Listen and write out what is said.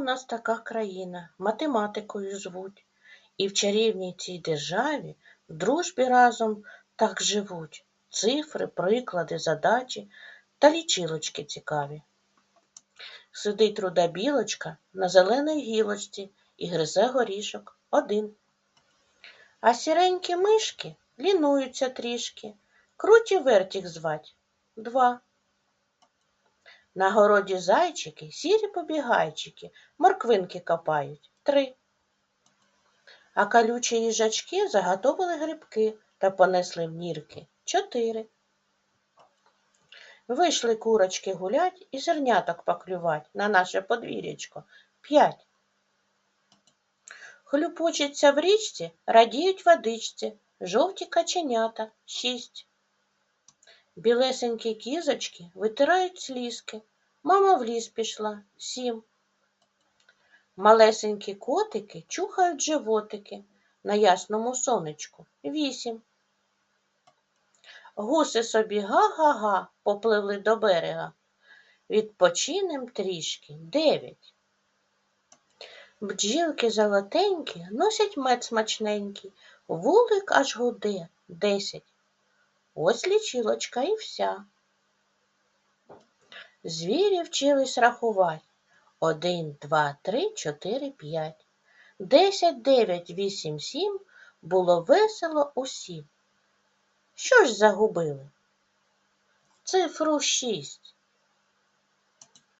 нас така країна, математикою звуть, і в чарівній цій державі в дружбі разом так живуть. Цифри, приклади, задачі та лічилочки цікаві. Сидить руда білочка на зеленій гілочці і гризе горішок один. А сіренькі мишки лінуються трішки, круті вертіх звать два. На городі зайчики, сірі побігайчики, морквинки копають три. А калючі їжачки заготовили грибки та понесли в нірки чотири. Вийшли курочки гулять і зерняток поклювать на наше подвір'ячко п'ять. Хлюпочеться в річці, радіють водичці, жовті каченята шість. Білесенькі кізочки витирають слізки. Мама в ліс пішла сім. Малесенькі котики чухають животики на ясному сонечку вісім. Гуси собі га-га-га попливли до берега. Відпочинем трішки дев'ять. Бджілки золотенькі носять мед смачненький, вулик аж гуде десять. Ось лічилочка і вся. Звірі вчились рахувати. Один, два, три, чотири, п'ять. Десять, дев'ять, вісім, сім було весело усім. Що ж загубили? Цифру шість.